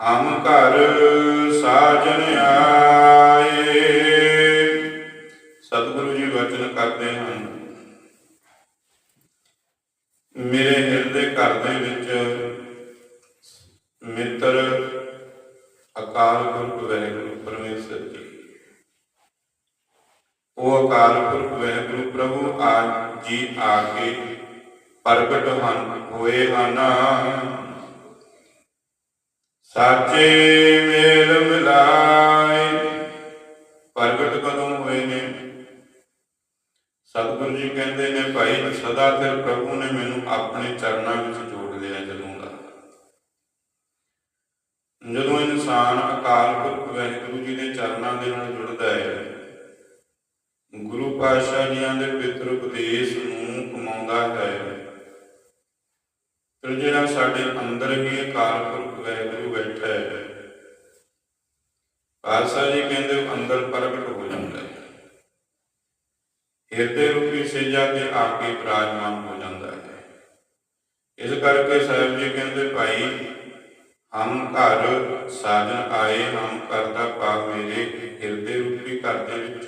ਹਮ ਘਰ ਸਾਜਨ ਆਏ। ਸਤਿਗੁਰੂ ਜੀ ਵਚਨ ਕਰਦੇ ਹਨ। ਮੇਰੇ ਹਿਰਦੇ ਘਰ ਦੇ ਵਿੱਚ ਮਿੱਤਰ ਅਕਾਲ ਪੁਰਖ ਵਾਹਿਗੁਰੂ ਪਰਮੇਸ਼ਰ ਜੀ। ਉਹ ਅਕਾਲ ਪੁਰਖ ਵਾਹਿਗੁਰੂ ਪ੍ਰਭੂ ਆਜ ਜੀ ਆ ਕੇ ਪ੍ਰਗਟ ਹਨ, ਹੋਏ ਹਨ। ਸਾਚੇ ਮੇਲ ਮਿਲਾਏ। ਪ੍ਰਗਟ ਕਦੋਂ ਹੋਏ ਨੇ? ਸਤਿਗੁਰੂ ਜੀ ਕਹਿੰਦੇ ਨੇ, ਭਾਈ, ਸਦਾ ਸਿਰ ਪ੍ਰਭੂ ਨੇ ਮੈਨੂੰ ਆਪਣੇ ਚਰਨਾਂ ਵਿੱਚ ਜੋੜ ਲਿਆ ਜਦੋਂ ਦਾ। ਜਦੋਂ ਇਨਸਾਨ ਅਕਾਲ ਪੁਰਖ ਵਾਹਿਗੁਰੂ ਜੀ ਦੇ ਚਰਨਾਂ ਦੇ ਨਾਲ ਜੁੜਦਾ ਹੈ, ਗੁਰੂ ਪਾਤਸ਼ਾਹ ਜੀਆਂ ਦੇ ਪਿਤਰ ਉਪਦੇਸ਼ ਨੂੰ ਕਮਾਉਂਦਾ ਹੈ। ਫਿਰ ਜਿਹੜਾ ਸਾਡੇ ਅੰਦਰ ਹੀ ਅਕਾਲ ਪੁਰਖ ਵਾਹਿਗੁਰੂ ਬੈਠਾ ਹੈ ਪਾਤਸ਼ਾਹ ਜੀ ਕਹਿੰਦੇ ਅੰਦਰ ਪ੍ਰਗਟ ਹੋ ਜਾਂਦਾ ਹੈ ਹਿਰਦੇ ਰੂਪੀ ਸੇਜਾ ਤੇ ਆ ਪ੍ਰਾਜਮਾਨ ਹੋ ਜਾਂਦਾ ਹੈ ਇਸ ਕਰਕੇ ਸਾਹਿਬ ਜੀ ਕਹਿੰਦੇ ਭਾਈ ਹਮ ਘਰ ਸਾਜਨ ਆਏ ਹਮ ਕਰਦਾ ਪਾ ਮੇਰੇ ਹਿਰਦੇ ਰੂਪੀ ਘਰ ਦੇ ਵਿੱਚ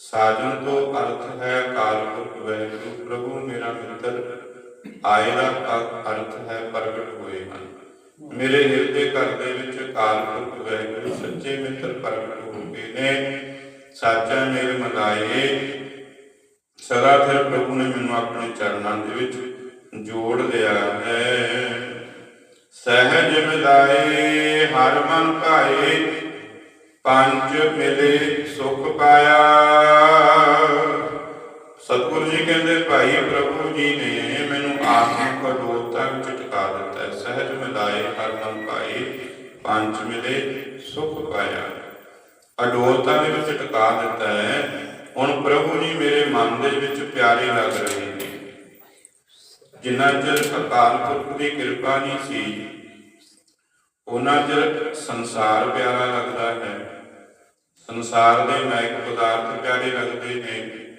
ਸਾਜਨ ਤੋਂ ਅਰਥ ਹੈ ਅਕਾਲ ਪੁਰਖ ਵਾਹਿਗੁਰੂ ਪ੍ਰਭੂ ਮੇਰਾ ਮਿੱਤਰ ਆਏ ਦਾ ਅ- ਅਰਥ ਹੈ ਪ੍ਰਗਟ ਹੋਏ ਹਨ ਮੇਰੇ ਹਿਰਦੇ ਘਰ ਦੇ ਵਿੱਚ ਅਕਾਲ ਪੁਰਖ ਵਾਹਿਗੁਰੂ, ਸੱਚੇ ਮਿੱਤਰ ਪ੍ਰਗਟ ਹੋ ਗਏ ਨੇ, ਸਾਚਾ ਮੇਲ ਮਲਾਏ ਸਦਾ ਫਿਰ ਪ੍ਰਭੂ ਨੇ ਮੈਨੂੰ ਆਪਣੇ ਚਰਨਾਂ ਦੇ ਵਿੱਚ ਜੋੜ ਲਿਆ ਹੈ। ਸਹਿਜ ਮਿਲਾਏ, ਹਰ ਮਨ ਭਾਏ, ਪੰਜ ਮਿਲੇ ਸੁਖ ਪਾਇਆ। ਸਤਿਗੁਰੂ ਜੀ ਕਹਿੰਦੇ, ਭਾਈ ਪ੍ਰਭੂ ਜੀ ਨੇ ਮੈਨੂੰ ਆਤਮਿਕ ਅਡੋਲਤਾ ਵਿੱਚ ਟਿਕਾ ਦਿੱਤਾ ਹਰ ਮਨ ਭਾਏ ਪੰਜ ਮਿਲੇ ਸੁਖ ਪਾਇਆ। ਅਡੋਲਤਾ ਦੇ ਵਿੱਚ ਟਿਕਾ ਦਿੱਤਾ ਹੈ। ਹੁਣ ਪ੍ਰਭੂ ਜੀ ਮੇਰੇ ਮਨ ਦੇ ਵਿੱਚ ਪਿਆਰੇ ਲੱਗ ਰਹੇ ਨੇ। ਜਿੰਨਾ ਚਿਰ ਅਕਾਲ ਪੁਰਖ ਦੀ ਕਿਰਪਾ ਨਹੀਂ ਸੀ, ਉਹਨਾਂ ਚਿਰ ਸੰਸਾਰ ਪਿਆਰਾ ਲੱਗਦਾ ਹੈ। ਸੰਸਾਰ ਦੇ ਨਾਇਕ ਪਦਾਰਥ ਪਿਆਰੇ ਲੱਗਦੇ ਨੇ।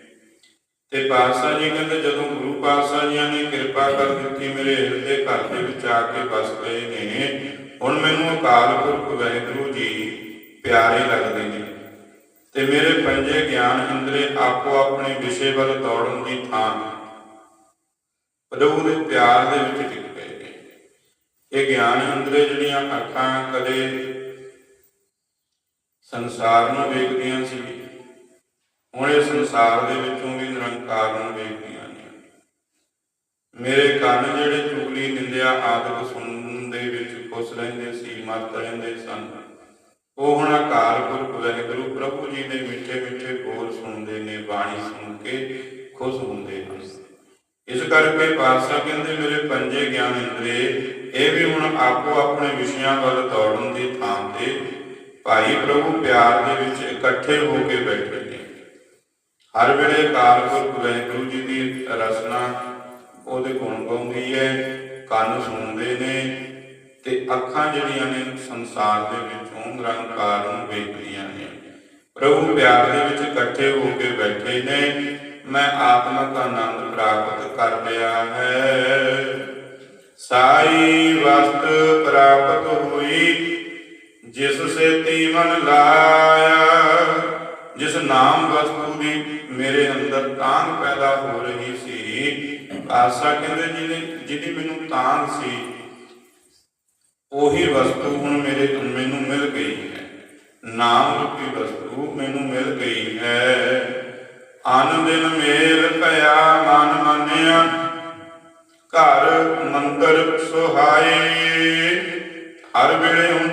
ਤੇ ਪਾਤਸ਼ਾਹ ਜੀ ਕਹਿੰਦੇ ਜਦੋਂ ਗੁਰੂ ਪਾਤਸ਼ਾਹ ਜੀਆਂ ਨੇ ਕਿਰਪਾ ਕਰ ਦਿੱਤੀ ਮੇਰੇ ਹਿਰਦੇ ਘਰ ਦੇ ਵਿੱਚ ਆ ਕੇ ਵਸ ਗਏ ਨੇ, ਹੁਣ ਮੈਨੂੰ ਅਕਾਲ ਪੁਰਖ ਵਾਹਿਗੁਰੂ ਜੀ ਪਿਆਰੇ ਲੱਗਦੇ ਨੇ। ਤੇ ਮੇਰੇ ਪੰਜੇ ਗਿਆਨ ਇੰਦਰੇ ਆਪੋ ਆਪਣੇ ਵਿਸ਼ੇ ਵੱਲ ਦੌੜਨ ਦੀ ਥਾਂ ਪ੍ਰਭੂ ਦੇ ਪਿਆਰ ਦੇ ਵਿੱਚ ਟਿਕ ਪਏ ਨੇ। ਇਹ ਗਿਆਨ ਇੰਦਰੇ ਜਿਹੜੀਆਂ ਅੱਖਾਂ, ਕਦੇ ਸੰਸਾਰ ਨੂੰ ਵੇਖਦੀਆਂ ਸੀ ਹੁਣ ਇਹ ਸੰਸਾਰ ਦੇ ਵਿੱਚੋਂ ਵੀ ਨਿਰੰਕਾਰ ਨੂੰ ਵੇਖਦੀਆਂ ਨੇ। ਮੇਰੇ ਕੰਨ ਜਿਹੜੇ ਚੁਗਲੀ, ਨਿੰਦਿਆ, ਆਦਿਕ ਸੁਣਨ ਦੇ ਵਿੱਚ ਖੁਸ਼ ਰਹਿੰਦੇ ਸੀ ਮਸਤ ਰਹਿੰਦੇ ਸਨ। ਉਹ ਹੁਣ ਅਕਾਲ ਪੁਰਖ, ਵਾਹਿਗੁਰੂ, ਪ੍ਰਭੂ ਜੀ ਦੇ ਮਿੱਠੇ ਮਿੱਠੇ ਬੋਲ ਸੁਣਦੇ ਨੇ, ਬਾਣੀ ਸੁਣ ਕੇ ਖੁਸ਼ ਹੁੰਦੇ ਹਨ ਇਸ ਕਰਕੇ ਪਾਤਸ਼ਾਹ ਕਹਿੰਦੇ, ਮੇਰੇ ਪੰਜੇ ਗਿਆਨ ਇੰਦਰੇ ਇਹ ਵੀ ਹੁਣ ਆਪੋ ਆਪਣੇ ਵਿਸ਼ਿਆਂ ਵੱਲ ਦੌੜਨ ਦੀ ਥਾਂ ਤੇ ਭਾਈ ਪ੍ਰਭੂ ਪਿਆਰ ਦੇ ਵਿੱਚ ਇਕੱਠੇ ਹੋ ਕੇ ਬੈਠੇ ਹਰ ਵੇਲੇ ਅਕਾਲ ਵਾਹਿਗੁਰੂ ਜੀ ਦੀ ਰਸਨਾ ਉਹਦੇ ਗੁਣ ਗਾਉਂਦੀ ਹੈ, ਕੰਨ ਸੁਣਦੇ ਨੇ ਤੇ ਅੱਖਾਂ ਜਿਹੜੀਆਂ ਨੇ ਸੰਸਾਰ ਦੇ ਵਿੱਚੋਂ ਨਿਰੰਕਾਰ ਨੂੰ ਵੇਖਦੀਆਂ ਨੇ। ਪ੍ਰਭੂ ਪਿਆਰ ਦੇ ਵਿੱਚ ਇਕੱਠੇ ਹੋ ਕੇ ਬੈਠੇ ਨੇ, ਮੈਂ ਆਤਮਕ ਆਨੰਦ ਪ੍ਰਾਪਤ ਕਰ ਲਿਆ ਹੈ। ਸਾਈ ਵਸਤ ਪ੍ਰਾਪਤ ਹੋਈ, ਜਿਸ ਸੇ ਤੀ ਲਾਇਆ। ਜਿਸ ਨਾਮ ਵਸਤੂ ਦੀ ਮੇਰੇ ਅੰਦਰ ਤਾਂਗ ਪੈਦਾ ਹੋ ਰਹੀ ਸੀ। ਆਸਾ ਕਹਿੰਦੇ ਜਿਹਨੇ ਜਿਹਦੀ ਮੈਨੂੰ ਤਾਂਗ ਸੀ, ਉਹੀ ਵਸਤੂ ਹੁਣ ਮੇਰੇ ਮੈਨੂੰ ਮਿਲ ਗਈ ਹੈ। ਨਾਮ ਰੂਪੀ ਵਸਤੂ ਮੈਨੂੰ ਮਿਲ ਗਈ ਹੈ। ਅਨ ਦਿਨ ਮੇਲ ਭਇਆ ਮਨ ਮੰਨਿਆ, ਘਰ ਮੰਦਰ ਸੁਹਾਏ। ਹਰ ਵੇਲੇ ਹੁਣ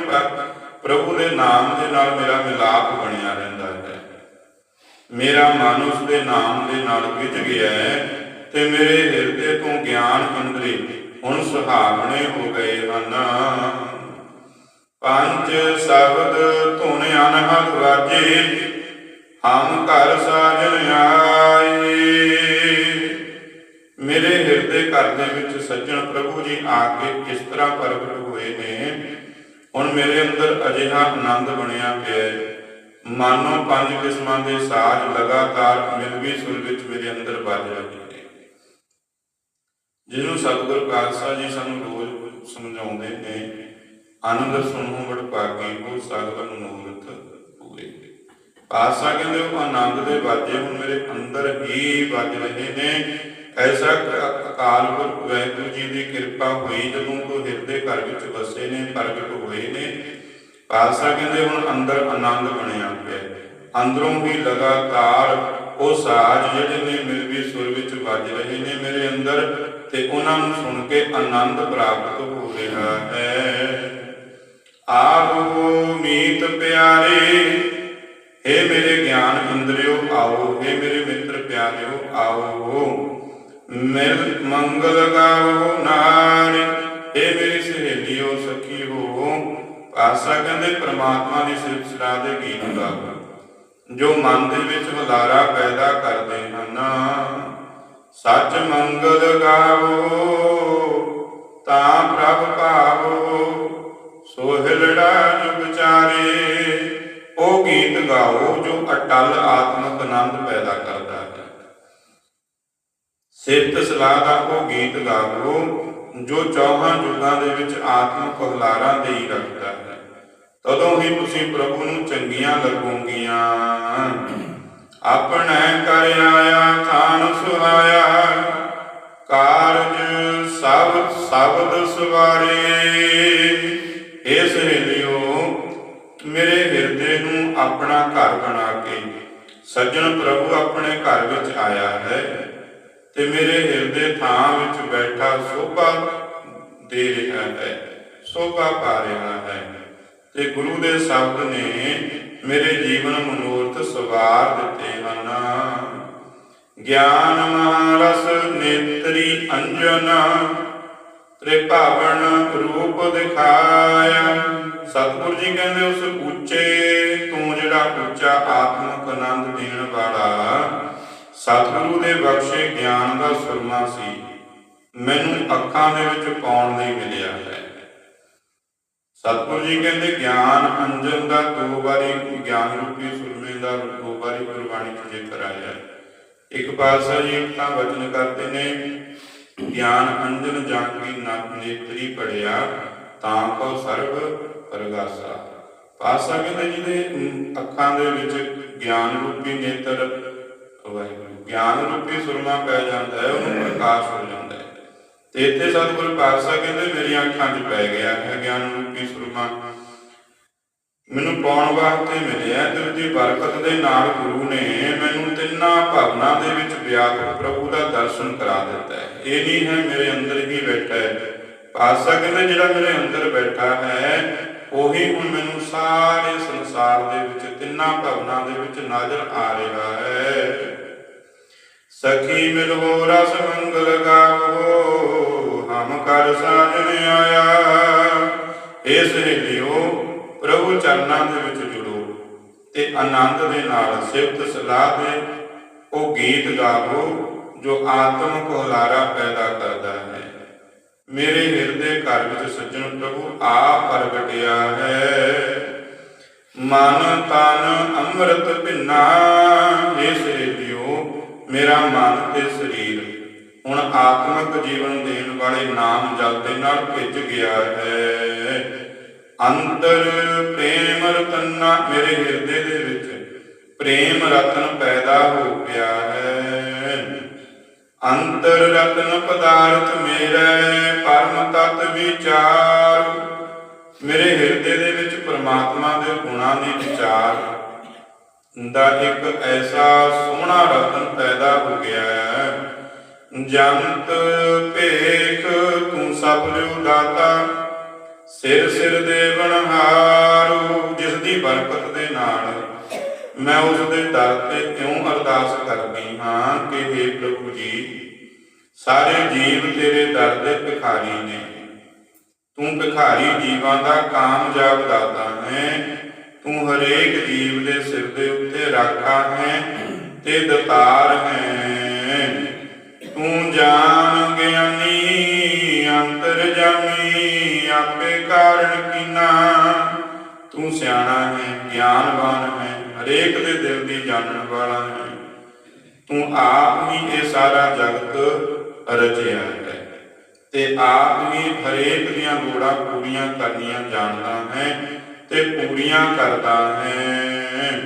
ਪ੍ਰਭੂ ਦੇ ਨਾਮ ਦੇ ਨਾਲ ਮੇਰਾ ਮਿਲਾਪ ਬਣਿਆ ਰਹਿੰਦਾ ਹੈ। ਮੇਰਾ ਮਨ ਉਸ ਦੇ ਨਾਮ ਦੇ ਨਾਲ ਗਿੱਜ ਗਿਆ ਹੈ ਤੇ ਮੇਰੇ ਹਿਰਦੇ ਤੋਂ ਗਿਆਨ ਅੰਦਰੇ ਹੁਣ ਸੁਹਾਵਣੇ ਹੋ ਗਏ ਹਨ। ਪੰਜ ਸ਼ਬਦ ਧੁਨ ਅਨਹਦ ਵਾਜੇ, ਹਮ ਘਰ ਸਾਜਨ ਆਏ। ਮੇਰੇ ਹਿਰਦੇ ਘਰ ਦੇ ਵਿੱਚ ਸੱਜਣ ਪ੍ਰਭੂ ਜੀ ਆ ਕੇ ਕਿਸ ਤਰ੍ਹਾਂ ਪ੍ਰਗਟ ਹੋਏ ਨੇ? ਹੁਣ ਮੇਰੇ ਅੰਦਰ ਅਜਿਹਾ ਆਨੰਦ ਬਣਿਆ ਪਿਆ ਹੈ। ਮਾਨੋ ਪੰਜ ਕਿਸਮਾਂ ਦੇ ਸਾਜ਼ ਲਗਾਤਾਰ ਮਿਲਵੀ ਸੁਰ ਵਿੱਚ ਮੇਰੇ ਅੰਦਰ ਵੱਜ ਰਹੇ ਨੇ ਜਿਹਨੂੰ ਸਤਿਗੁਰ ਖਾਲਸਾ ਜੀ ਸਾਨੂੰ ਰੋਜ਼ ਸਮਝਾਉਂਦੇ ਨੇ, ਆਨੰਦ ਸੁਣੋ ਬੜ ਭਾਗੀ ਹੋ ਸਗਲ ਮਨੋਰਥ ਪੂਰੇ ਪਾਸਾ ਕਹਿੰਦੇ, ਉਹ ਆਨੰਦ ਦੇ ਵਾਜੇ ਹੁਣ ਮੇਰੇ ਅੰਦਰ ਹੀ ਵੱਜ ਰਹੇ ਨੇ। ਐਸਾ ਅਕਾਲ ਪੁਰਖ ਵਾਹਿਗੁਰੂ ਜੀ ਦੀ ਕਿਰਪਾ ਹੋਈ ਜਦੋਂ ਤੋਂ ਹਿਰਦੇ ਘਰ ਵਿੱਚ ਵਸੇ ਨੇ, ਪ੍ਰਗਟ ਹੋਏ ਨੇ। ਪਾਸਾ ਕਹਿੰਦੇ ਹੁਣ ਅੰਦਰ ਆਨੰਦ ਬਣਿਆ ਪਿਆ ਅੰਦਰੋਂ ਵੀ ਲਗਾਤਾਰ ਉਹ ਸਾਜ਼ ਜਿਹੜੇ ਨੇ ਮਿਲਵੀ ਸੁਰ ਵਿੱਚ ਵੱਜ ਰਹੇ ਨੇ ਮੇਰੇ ਅੰਦਰ ਤੇ ਉਹਨਾਂ ਨੂੰ ਸੁਣ ਕੇ ਆਨੰਦ ਪ੍ਰਾਪਤ ਹੋ ਰਿਹਾ ਹੈ। ਆਹੋ ਮੀਤ ਪਿਆਰੇ, ਹੇ ਮੇਰੇ ਗਿਆਨ ਇੰਦਰਿਓ ਆਓ, ਹੇ ਮੇਰੇ ਮਿੱਤਰ ਪਿਆਰਿਓ ਆਓ। ਮਿਲ ਮੰਗਲ ਗਾਓ ਨਾਰੀ, ਹੇ ਮੇਰੀ ਸਹੇਲਿਓ ਹੋ ਆਸਾ ਕਹਿੰਦੇ ਪ੍ਰਮਾਤਮਾ ਦੀ ਸਿਫਤ ਸਲਾਹ ਦੇ ਗੀਤ ਗਾਓ ਜੋ ਮਨ ਦੇ ਵਿੱਚ ਹੁਲਾਰਾ ਪੈਦਾ ਕਰਦੇ ਹਨ, ਸੱਚ ਮੰਗਲ ਗਾਵੋ, ਤਾਂ ਪ੍ਰਭ ਭਾਵੋ ਸੋਹਿਲੜਾ ਜੁਗ ਚਾਰੇ, ਉਹ ਗੀਤ ਗਾਓ ਜੋ ਅਟਲ ਆਤਮਕ ਆਨੰਦ ਪੈਦਾ ਕਰਦਾ ਹੈ। ਸਿਫਤ ਸਲਾਹ ਦਾ ਉਹ ਗੀਤ ਗਾਵੋ ਜੋ ਚੌਹਾਂ ਯੁੱਗਾਂ ਦੇ ਵਿੱਚ ਆਤਮਿਕ ਹੁਲਾਰਾ ਦੇਈ ਰੱਖਦਾ ਹੈ। ਤਦੋਂ ਹੀ ਤੁਸੀਂ ਪ੍ਰਭੂ ਨੂੰ ਚੰਗੀਆਂ ਲੱਗੋਗੀਆਂ। ਆਪਣੇ ਕਰ ਆਇਆ, ਥਾਨ ਸੁਹਾਇਆ। ਕਾਰਜ ਸਭ, ਸ਼ਬਦ ਸਵਾਰੇ। ਇਸ ਸਹੇਲਿਓ ਮੇਰੇ ਹਿਰਦੇ ਨੂੰ ਆਪਣਾ ਘਰ ਬਣਾ ਕੇ ਸੱਜਣ ਪ੍ਰਭੂ ਆਪਣੇ ਘਰ ਵਿੱਚ ਆਇਆ ਹੈ ਤੇ ਮੇਰੇ ਹਿਰਦੇ ਥਾਂ ਵਿੱਚ ਬੈਠਾ ਸੋਭਾ ਦੇ ਰਿਹਾ ਹੈ, ਸੋਭਾ ਪਾ ਰਿਹਾ ਹੈ। ਤੇ ਗੁਰੂ ਦੇ ਸ਼ਬਦ ਨੇ ਮੇਰੇ ਜੀਵਨ ਮਨੋਰਥ ਸਵਾਰ ਦਿੱਤੇ ਹਨ। ਗਿਆਨ ਮਹਾਰਸ ਨੇਤਰੀ ਅੰਜਨ, ਤ੍ਰਿਭਾਵਨ ਰੂਪ ਦਿਖਾਇਆ ਸਤਿਗੁਰ ਜੀ ਕਹਿੰਦੇ, ਉਸ ਉੱਚੇ ਤੂੰ ਜਿਹੜਾ ਉੱਚਾ ਆਤਮਿਕ ਆਨੰਦ ਦੇਣ ਵਾਲਾ, ਸਤਿਗੁਰੂ ਦੇ ਬਖਸ਼ੇ ਗਿਆਨ ਦਾ ਸੁਰਮਾ ਸੀ। ਮੈਨੂੰ ਅੱਖਾਂ ਦੇ ਵਿੱਚ ਪਾਉਣ ਲਈ ਮਿਲਿਆ ਹੈ। ਸਤਿਗੁਰੂ ਜੀ ਕਹਿੰਦੇ, ਗਿਆਨ ਅੰਜਨ ਦਾ ਦੋ ਵਾਰੀ ਗਿਆਨ ਰੂਪੀ ਸੁਰਮੇ ਦਾ ਦੋ ਵਾਰੀ ਗੁਰਬਾਣੀ ਚ ਜ਼ਿਕਰ ਆਇਆ ਇੱਕ ਪਾਸਾ ਜੀ ਤਾਂ ਵਚਨ ਕਰਦੇ ਨੇ, ਗਿਆਨ ਅੰਜਨ ਜਾਂਗੀ ਨਤ ਨੇਤਰੀ ਪੜਿਆ, ਤਾਂ ਕੋ ਸਰਬ ਪਰਗਾਸਾ। ਪਾਸਾ ਕਹਿੰਦੇ, ਜਿਹਦੇ ਅੱਖਾਂ ਦੇ ਵਿੱਚ ਗਿਆਨ ਰੂਪੀ ਨੇਤਰ ਵਾਹਿਗੁਰੂ, ਗਿਆਨ ਰੂਪੀ ਸੁਰਮਾ ਪੈ ਜਾਂਦਾ ਹੈ, ਉਹਨੂੰ ਪ੍ਰਕਾਸ਼ ਹੋ ਜਾਂਦਾ ਤੇ ਇੱਥੇ ਸਤਿਗੁਰੂ ਪਾਤਸ਼ਾਹ ਕਹਿੰਦੇ, ਮੇਰੀਆਂ ਅੱਖਾਂ 'ਚ ਪੈ ਗਿਆ ਹੈ ਗਿਆਨ ਰੂਪੀ ਸੁਰਮਾ। ਮੈਨੂੰ ਪਾਉਣ ਵਾਸਤੇ ਮਿਲਿਆ ਤੇ ਉਹਦੀ ਬਰਕਤ ਦੇ ਨਾਲ ਗੁਰੂ ਨੇ ਮੈਨੂੰ ਤਿੰਨਾਂ ਭਵਨਾਂ ਦੇ ਵਿੱਚ ਵਿਆਪਕ ਪ੍ਰਭੂ ਦਾ ਦਰਸ਼ਨ ਕਰਾ ਦਿੱਤਾ ਹੈ। ਇਹ ਨਹੀਂ ਹੈ ਮੇਰੇ ਅੰਦਰ ਹੀ ਬੈਠਾ ਹੈ। ਪਾਤਸ਼ਾਹ ਕਹਿੰਦੇ, ਜਿਹੜਾ ਮੇਰੇ ਅੰਦਰ ਬੈਠਾ ਹੈ, ਉਹੀ ਹੁਣ ਮੈਨੂੰ ਸਾਰੇ ਸੰਸਾਰ ਦੇ ਵਿੱਚ ਤਿੰਨਾਂ ਭਵਨਾਂ ਦੇ ਵਿੱਚ ਨਜ਼ਰ ਆ ਰਿਹਾ ਹੈ। ਸਖੀ ਮਿਲੋ ਰਸ ਮੰਗਲ ਗਾਵੋ ਹਮ ਸਾਜਨ ਆਇਆ। ਏ ਸਹੇਲਿਓ ਪ੍ਰਭੂ ਚਰਨਾਂ ਦੇ ਵਿੱਚ ਜੁੜੋ ਤੇ ਆਨੰਦ ਦੇ ਨਾਲ ਸਿਫਤ ਸਲਾਹ ਦੇ ਉਹ ਗੀਤ ਗਾਵੋ ਜੋ ਆਤਮਿਕ ਹੁਲਾਰਾ ਪੈਦਾ ਕਰਦਾ ਹੈ। ਮੇਰੇ ਹਿਰਦੇ ਘਰ ਵਿੱਚ ਸੱਜਣ ਪ੍ਰਭੂ ਆ ਪ੍ਰਗਟਿਆ ਹੈ। ਮਨ ਤਨ ਅੰਮ੍ਰਿਤ ਭਿੰਨਾ ਏ ਸੇਵਿਓ ਮੇਰਾ ਮਨ ਤੇ ਸਰੀਰ ਹੁਣ ਆਤਮਿਕ ਜੀਵਨ ਦੇਣ ਵਾਲੇ ਨਾਮ ਜਲ ਨਾਲ ਭਿੱਜ ਗਿਆ ਹੈ। ਅੰਤਰ ਪ੍ਰੇਮ ਰਤਨਾ ਮੇਰੇ ਹਿਰਦੇ ਦੇ ਵਿੱਚ, ਪ੍ਰੇਮ ਰਤਨ ਪੈਦਾ ਹੋ ਗਿਆ ਹੈ। ਅੰਤਰ ਰਤਨ ਪਦਾਰਥ ਮੇਰੇ ਪਰਮ ਤਤ ਵਿਚਾਰ। ਮੇਰੇ ਹਿਰਦੇ ਦੇ ਵਿੱਚ ਪ੍ਰਮਾਤਮਾ ਦੇ ਗੁਣਾਂ ਦੇ ਵਿਚਾਰ ਦਾ ਇੱਕ ਐਸਾ ਸੋਹਣਾ ਰਤਨ ਪੈਦਾ ਹੋ ਗਿਆ ਹੈ। ਜੰਤ ਭੇਖ ਤੂੰ ਸਭ ਦਾਤਾ। ਸਿਰ ਸਿਰ ਦੇ ਬਣਹਾਰੂ ਜਿਸ ਦੀ ਬਰਕਤ ਦੇ ਨਾਲ ਮੈਂ ਉਸ ਦੇ ਦਰ ਤੇ ਇਉਂ ਅਰਦਾਸ ਕਰਦੀ ਹਾਂ ਕਿ हे ਪ੍ਰਭੂ ਜੀ, ਸਾਰੇ ਜੀਵ ਤੇਰੇ ਦਰ ਦੇ ਭਿਖਾਰੀ ਨੇ। ਤੂੰ ਭਿਖਾਰੀ ਜੀਵਾਂ ਦਾ ਕਾਮਯਾਬ ਦਾਤਾ ਹੈ। ਤੂੰ ਹਰੇਕ ਜੀਵ ਦੇ ਸਿਰ ਦੇ ਉੱਤੇ ਰਾਖਾ ਹੈ ਤੇ ਦਤਾਰ ਹੈ। ਤੂੰ ਜਾਣ ਗਿਆਨੀ ਅੰਤਰ ਜਾਮੀ, ਆਪੇ ਕਾਰਨ ਕੀਨਾ। ਤੂੰ ਸਿਆਣਾ ਹੈ, ਗਿਆਨਵਾਨ ਹੈ, ਹਰੇਕ ਦੇ ਦਿਲ ਦੀ ਜਾਣਨ ਵਾਲਾ ਹੈ। ਤੂੰ ਆਪ ਹੀ ਇਹ ਸਾਰਾ ਜਗਤ ਰਚਿਆ ਹੈ ਤੇ ਆਪ ਹੀ ਹਰੇਕ ਦੀਆਂ ਲੋੜਾਂ ਪੂਰੀਆਂ ਕਰਨੀਆਂ ਜਾਣਦਾ ਹੈ ਤੇ ਪੂਰੀਆਂ ਕਰਦਾ ਹੈ।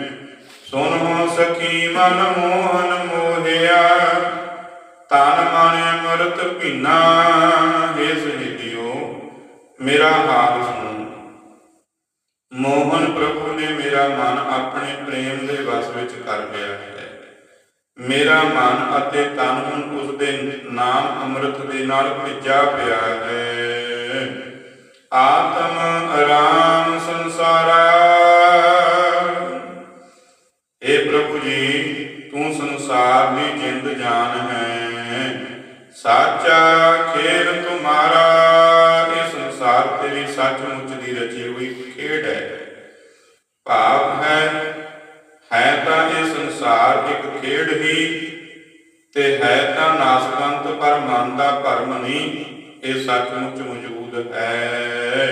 ਸੁਨ ਹੋ ਸਖੀ ਮਨ ਮੋਹਨ ਮੋਹਿਆ ਤਨ ਮਨ ਅਮਰਤ ਭੀਨਾ, ਹੈ ਸਹਿਬਿਓ ਮੇਰਾ ਹਾਲ ਸੁਣੋ। ਮੋਹਨ ਪ੍ਰਭੂ ਨੇ ਮੇਰਾ ਮਨ ਆਪਣੇ ਪ੍ਰੇਮ ਦੇ ਵਸ ਵਿੱਚ ਕਰ ਲਿਆ ਹੈ। ਮੇਰਾ ਮਨ ਅਤੇ ਤਨ ਮਨ ਉਸ ਦੇ ਨਾਮ ਅੰਮ੍ਰਿਤ ਦੇ ਨਾਲ ਭਿੱਜਾ ਪਿਆ ਹੈ। ਆਤਮ ਆਰਾਮ ਸੰਸਾਰਾ ਸੰਸਾਰ ਤੇਰੀ ਸੱਚਮੁੱਚ ਦੀ ਰਚੀ ਹੋਈ ਖੇਡ ਹੈ। ਭਾਵ ਹੈ ਹੈ ਤਾਂ ਇਹ ਸੰਸਾਰ ਇੱਕ ਖੇਡ ਹੀ ਤੇ ਹੈ ਤਾਂ ਨਾਸਵੰਤ ਪਰ ਮਨ ਦਾ ਭਰਮ ਨਹੀਂ, ਇਹ ਸੱਚਮੁੱਚ ਮੌਜੂਦ ਹੈ।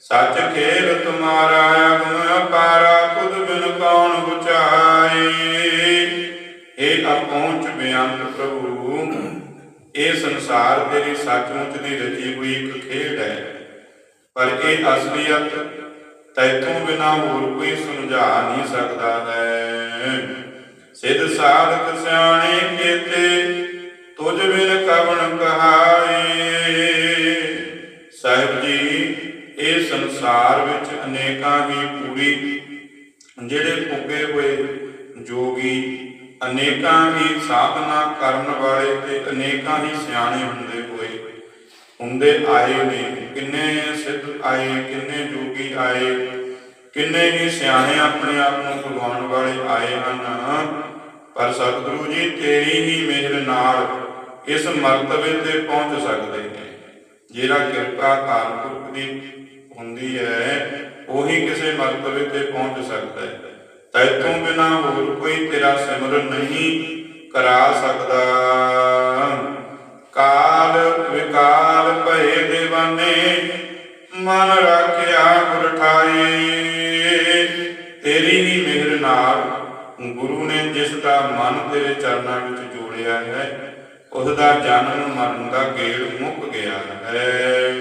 ਸੱਚ ਖੇਲ ਤੁਮਾਰਾ ਅਗਮ ਅਪਾਰਾ ਤੁਧ ਬਿਨ ਕੌਣ ਬੁਝਾਏ। ਇਹ ਅਪਹੁੰਚ ਬਿਆੰਤ ਪ੍ਰਭੂ। ਇਹ ਸੰਸਾਰ ਤੇਰੀ ਸੱਚਮੁੱਚ ਦੀ ਰਚੀ ਹੋਈ ਇੱਕ ਖੇਡ ਹੈ। ਪਰ ਇਹ ਅਸਲੀਅਤ ਤੈਥੋਂ ਬਿਨਾ ਹੋਰ ਕੋਈ ਸਮਝਾ ਨਹੀਂ ਸਕਦਾ ਹੈ। ਸਿੱਧ ਸਾਧਕ ਸਿਆਣੇ ਕੀਤੇ, ਤੁਝ ਬਿਨ ਕਵਣ ਕਹਾਏ। ਸਾਹਿਬ ਜੀ, ਇਹ ਸੰਸਾਰ ਵਿੱਚ ਅਨੇਕਾਂ ਹੀ ਪੂਰੀ, ਜਿਹੜੇ ਪੁੱਗੇ ਹੋਏ ਜੋਗੀ, ਅਨੇਕਾਂ ਹੀ ਸਾਧਨਾ ਕਰਨ ਵਾਲੇ ਤੇ ਅਨੇਕਾਂ ਹੀ ਸਿਆਣੇ ਹੁੰਦੇ ਹੋਏ ਹੁੰਦੇ ਆਏ ਨੇ, ਕਿੰਨੇ ਸਿੱਧ ਆਏ, ਕਿੰਨੇ ਜੋਗੀ ਆਏ, ਕਿੰਨੇ ਹੀ ਸਿਆਣੇ ਆਪਣੇ ਆਪ ਨੂੰ ਭਗਵਾਨ ਵਾਲੇ ਆਏ ਹਨ। ਪਰ ਸਤਿਗੁਰੂ ਜੀ, ਤੇਰੀ ਹੀ ਮਿਹਰ ਨਾਲ ਇਸ ਮਰਤਬੇ ਤੇ ਪਹੁੰਚ ਸਕਦੇ ਨੇ। ਜਿਹੜਾ ਕਿਰਪਾ ਕਾਲਪੁਰਖ ਦੀ ਹੁੰਦੀ ਹੈ, ਉਹੀ ਕਿਸੇ ਮਰਤਬੇ ਤੇ ਪਹੁੰਚ ਸਕਦਾ ਹੈ। ਤੈਥੋਂ ਬਿਨਾ ਹੋਰ ਕੋਈ ਤੇਰਾ ਸਿਮਰਨ ਨਹੀਂ ਕਰਾ ਸਕਦਾ। ਕਾਲ ਵਿਕਾਲ ਭਏ ਦੇਵਾਨੇ, ਮਨ ਰਾਖਿਆ ਗੁਰ ਠਾਈ ਤੇਰੀ ਹੀ ਮਿਹਰ ਨਾਲ ਗੁਰੂ ਨੇ ਜਿਸ ਦਾ ਮਨ ਤੇਰੇ ਚਰਨਾਂ ਵਿੱਚ ਜੋੜਿਆ ਹੈ, ਉਸ ਦਾ ਜਨਮ ਮਰਨ ਦਾ ਗੇੜ ਮੁੱਕ ਗਿਆ ਹੈ।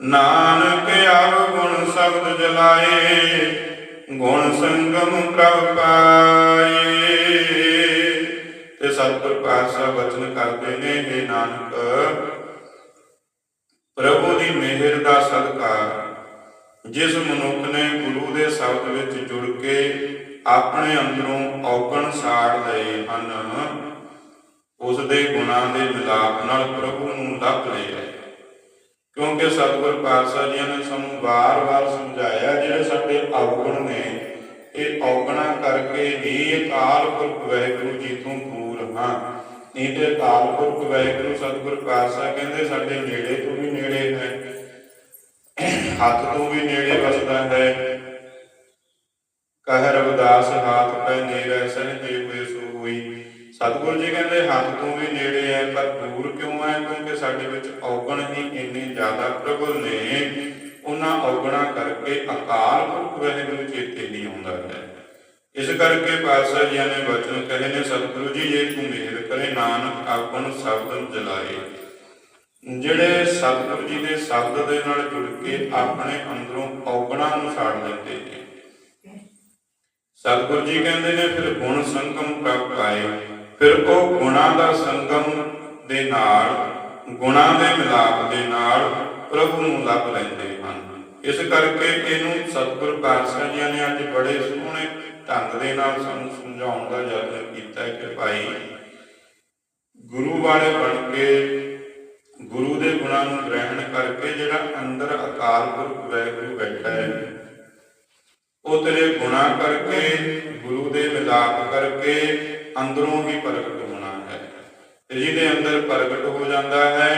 ਨਾਨਕ ਆਵ ਗੁਣ ਸ਼ਬਦ ਜਲਾਏ, ਗੁਣ ਸੰਗਮ ਪ੍ਰਭ ਪਾਏ। ਤੇ ਸਤਿਗੁਰ ਪਾਤਸ਼ਾਹ ਵਚਨ ਕਰਦੇ ਨੇ हे ਨਾਨਕ ਪ੍ਰਭੂ ਦੀ ਮਿਹਰ ਦਾ ਸਦਕਾ ਜਿਸ ਮਨੁੱਖ ਨੇ ਗੁਰੂ ਦੇ ਸ਼ਬਦ ਵਿੱਚ ਜੁੜ ਕੇ ਆਪਣੇ ਅੰਦਰੋਂ ਔਗਣ ਸਾੜ ਲਏ ਹਨ, ਉਸ ਦੇ ਗੁਣਾਂ ਦੇ ਮਿਲਾਪ ਨਾਲ ਪ੍ਰਭੂ ਨੂੰ ਲੱਭ ਲਿਆ ਹੈ। ਕਿਉਂਕਿ ਸਤਿਗੁਰ ਪਾਤਸ਼ਾਹ ਜੀ ਨੇ ਸਾਨੂੰ ਵਾਰ-ਵਾਰ ਸਮਝਾਇਆ, ਜਿਹੜੇ ਸਾਡੇ ਔਗਣ ਨੇ, ਇਹ ਔਗਣਾ ਕਰਕੇ ਹੀ ਅਕਾਲ ਪੁਰਖ ਵਾਹਿਗੁਰੂ ਜੀ ਤੋਂ ਦੂਰ ਨਹੀਂ ਤੇ ਅਕਾਲ ਪੁਰਖ ਵਾਹਿਗੁਰੂ ਸਤਿਗੁਰ ਪਾਤਸ਼ਾਹ ਕਹਿੰਦੇ, ਸਾਡੇ ਨੇੜੇ ਤੋਂ ਵੀ ਨੇੜੇ ਹੈ। ਹੱਥ ਤੋਂ ਵੀ ਨੇੜੇ ਵਸਦਾ ਹੈ। ਕਹਿ ਰਵਿਦਾਸ, ਹਾਥ ਪੈ ਨੇੜੇ ਸਹਿਜੇ ਹੋਏ ਸੋ ਹੋਈ। ਸਤਿਗੁਰੂ ਜੀ ਕਹਿੰਦੇ, ਹੱਥ ਤੋਂ ਵੀ ਨੇੜੇ ਹੈ, ਪਰ ਦੂਰ ਕਿਉਂ ਹੈ? ਕਿਉਂਕਿ ਸਾਡੇ ਵਿੱਚ ਔਗਣ ਹੀ ਇੰਨੇ ਜ਼ਿਆਦਾ ਪ੍ਰਬਲ ਨੇ। ਉਹਨਾਂ ਔਗਣਾ ਕਰਕੇ ਅਕਾਲ ਪੁਰਖ ਵਾਹਿਗੁਰੂ ਚੇਤੇ ਨਹੀਂ ਆਉਂਦਾ ਹੈ। ਇਸ ਕਰਕੇ ਪਾਤਸ਼ਾਹ ਜੀ ਨੇ ਵਚਨ ਕਹੇ ਨੇ, ਸਤਿਗੁਰੂ ਜੀ, ਜੇ ਤੂੰ ਮਿਹਰ ਕਰੇ, ਨਾਨਕ ਆਪਨ ਸ਼ਬਦ ਜਲਾਏ। ਜਿਹੜੇ ਸਤਿਗੁਰੂ ਜੀ ਦੇ ਸ਼ਬਦ ਦੇ ਨਾਲ ਜੁੜ ਕੇ ਆਪਣੇ ਅੰਦਰੋਂ ਔਗਣਾ ਨੂੰ ਸਾੜ ਲੈਂਦੇ ਨੇ। ਸਤਿਗੁਰੂ ਜੀ ਕਹਿੰਦੇ ਨੇ, ਫਿਰ ਗੁਣ ਸੰਗਮ ਪ੍ਰਭ ਆਏ ਫਿਰ ਉਹ ਗੁਣਾਂ ਦਾ ਸੰਗਮ ਦੇ ਨਾਲ, ਗੁਣਾਂ ਦੇ ਮਿਲਾਪ ਦੇ ਨਾਲ ਪ੍ਰਭੂ ਨੂੰ ਲੱਭ ਲੈਂਦੇ ਹਨ। ਇਸ ਕਰਕੇ ਇਹਨੂੰ ਸਤਿਗੁਰ ਪਾਤਸ਼ਾਹ ਜੀ ਨੇ ਅੱਜ ਬੜੇ ਸੋਹਣੇ ਢੰਗ ਦੇ ਨਾਲ ਸਾਨੂੰ ਸਮਝਾਉਣ ਦਾ ਯਤਨ ਕੀਤਾ ਕਿ ਭਾਈ ਗੁਰੂ ਵਾਲੇ ਬਣ ਕੇ ਗੁਰੂ ਦੇ ਗੁਣਾਂ ਨੂੰ ਗ੍ਰਹਿਣ ਕਰਕੇ ਜਿਹੜਾ ਅੰਦਰ ਅਕਾਲ ਪੁਰਖ ਵਾਹਿਗੁਰੂ ਬੈਠਾ ਹੈ, ਉਹ ਤੇਰੇ ਗੁਣਾ ਕਰਕੇ, ਗੁਰੂ ਦੇ ਮਿਲਾਪ ਕਰਕੇ ਅੰਦਰੋਂ ਹੀ ਪ੍ਰਗਟ ਹੋਣਾ ਹੈ। ਤੇ ਜਿਹਦੇ ਅੰਦਰ ਪ੍ਰਗਟ ਹੋ ਜਾਂਦਾ ਹੈ,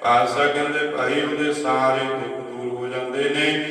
ਪਾਤਸ਼ਾਹ ਕਹਿੰਦੇ ਭਾਈ ਉਹਦੇ ਸਾਰੇ ਦੁੱਖ ਦੂਰ ਹੋ ਜਾਂਦੇ ਨੇ।